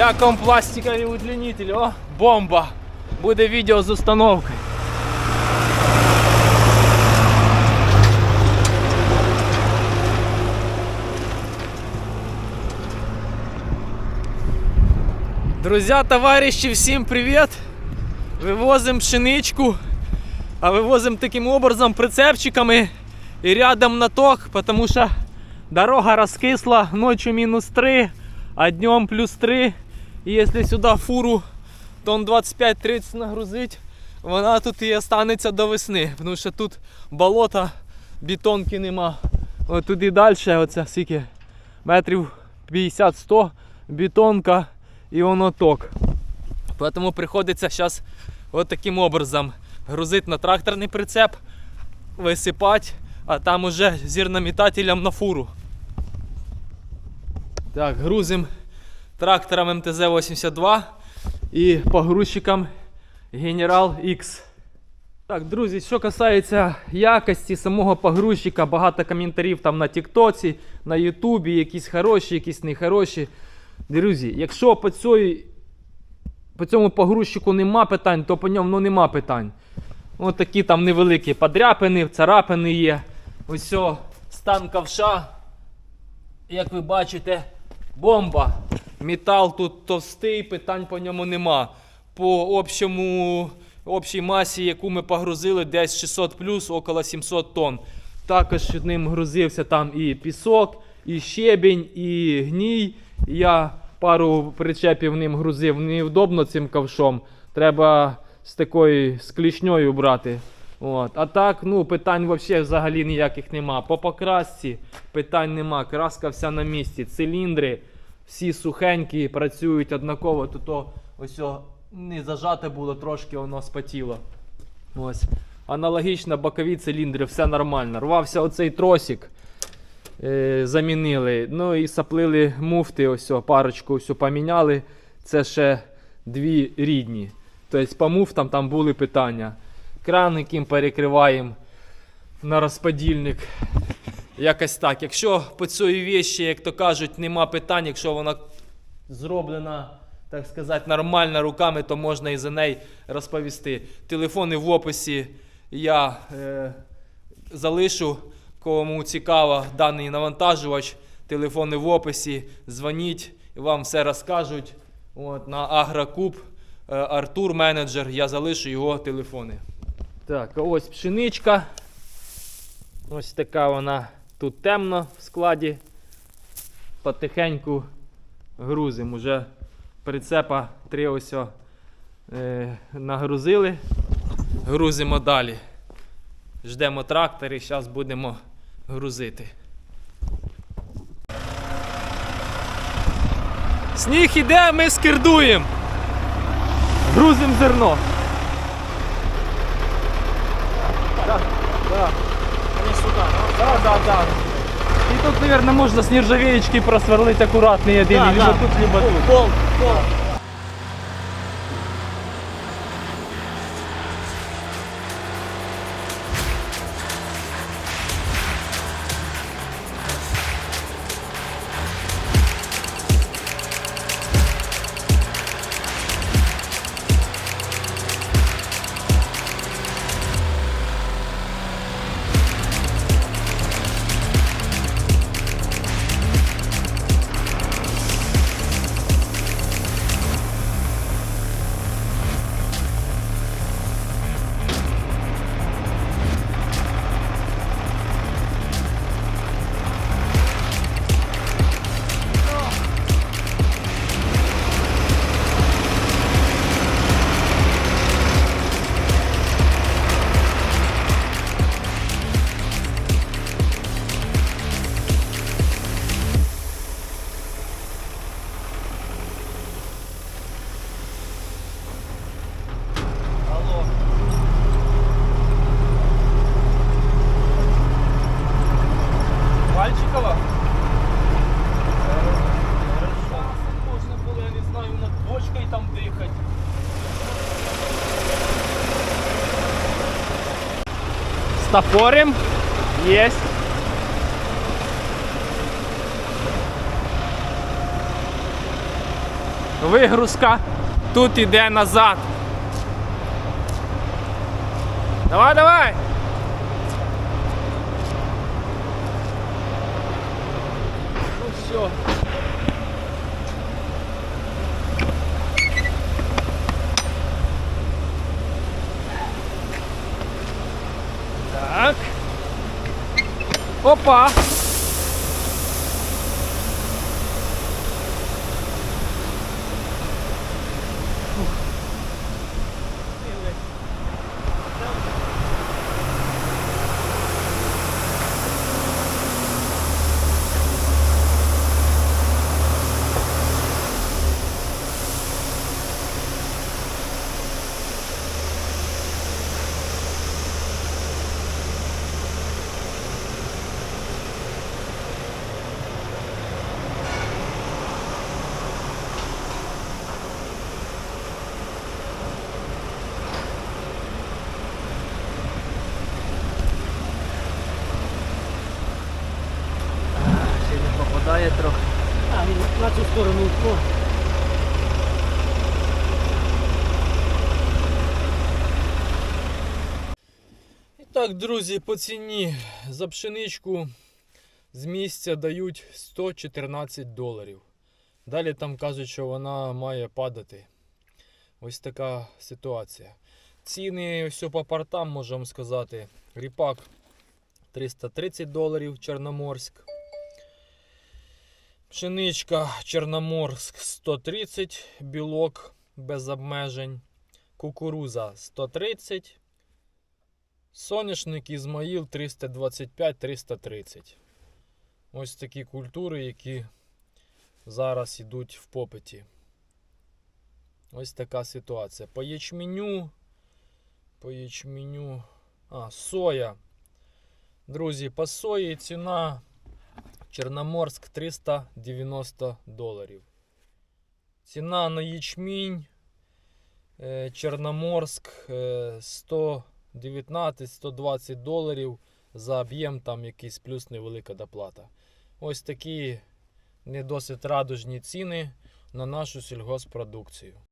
Як вам пластикові удлінителі? О, бомба! Буде відео з установкою. Друзья, товарищи, всем привет! Вывозим пшеничку, а вывозим таким образом прицепчиками и рядом наток, потому что дорога раскисла, ночью минус 3, а днем плюс 3. И если сюда фуру тонн 25-30 нагрузить, вона тут і останеться до весни, тому що тут болото, бетонки нема. От туди далі, оце скільки метрів 50-100 бетонка і воно ток. Поэтому приходиться зараз от таким образом грузити на тракторний прицеп, висипати, а там уже зернометателем на фуру. Так, грузим трактором МТЗ-82 і погрузчиком Генерал X. Так, друзі, що касається якості самого погрузчика, багато коментарів там на Тіктоці, на Ютубі, якісь хороші, якісь нехороші. Друзі, якщо по, цій, по цьому погрузчику нема питань, то по ньому ну, нема питань. Ось такі там невеликі подряпини, царапини є. Ось стан ковша. Як ви бачите, бомба. Метал тут товстий, питань по ньому нема. По общому, общій масі, яку ми погрузили, десь 600 плюс, около 700 тонн. Також ним грузився там і пісок, і щебінь, і гній. Я пару причепів ним грузив. Невдобно цим ковшом. Треба з такою з клішньою брати. От. А так, ну, питань вообще взагалі ніяких нема. По покрасці питань нема. Краска вся на місці. Циліндри всі сухенькі, працюють однаково. Тут о, ось о, не зажате було, трошки воно спотіло. Ось. Аналогічно бокові циліндри, все нормально. Рвався оцей тросик. Е, замінили. Ну і саплили муфти, ось о, парочку ось о, поміняли. Це ще дві рідні. Тобто по муфтам там були питання. Кран, яким перекриваємо на розподільник. Якось так. Якщо по цій вещі, як то кажуть, нема питань, якщо вона зроблена, так сказати, нормально руками, то можна і за неї розповісти. Телефони в описі я е, залишу. Кому цікаво даний навантажувач, телефони в описі, дзвоніть, вам все розкажуть. От, на Агрокуб е, Артур, менеджер, я залишу його телефони. Так, ось пшеничка. Ось така вона тут темно в складі. Потихеньку грузимо. Уже прицепа три ось е, нагрузили. Грузимо далі. Ждемо трактор і зараз будемо грузити. Сніг іде, ми скирдуємо. Грузимо зерно. Так, так. Сюда, да? Да, да, И тут, наверное, можно с нержавеечки просверлити акуратний один, Да, либо да. тут, либо тут. Пол, пол. Стопорим. Есть. вигрузка тут іде назад. Давай, давай! Ну все. Opa! Сторону впав. І так, друзі, по ціні за пшеничку з місця дають 114 доларів. Далі там кажуть, що вона має падати. Ось така ситуація. Ціни все по портам можемо сказати. Ріпак 330 доларів Чорноморськ. Пшеничка Чорноморськ 130, білок без обмежень. Кукуруза 130. Соняшник Ізмаїл 325-330. Ось такі культури, які зараз йдуть в попиті. Ось така ситуація. По ячменю. По ячменю. А, соя. Друзі, по сої ціна Чорноморськ 390 доларів. Ціна на ячмінь е, Чорноморськ е, 119-120 доларів за об'єм, там якийсь плюс невелика доплата. Ось такі не досить радужні ціни на нашу сільгоспродукцію.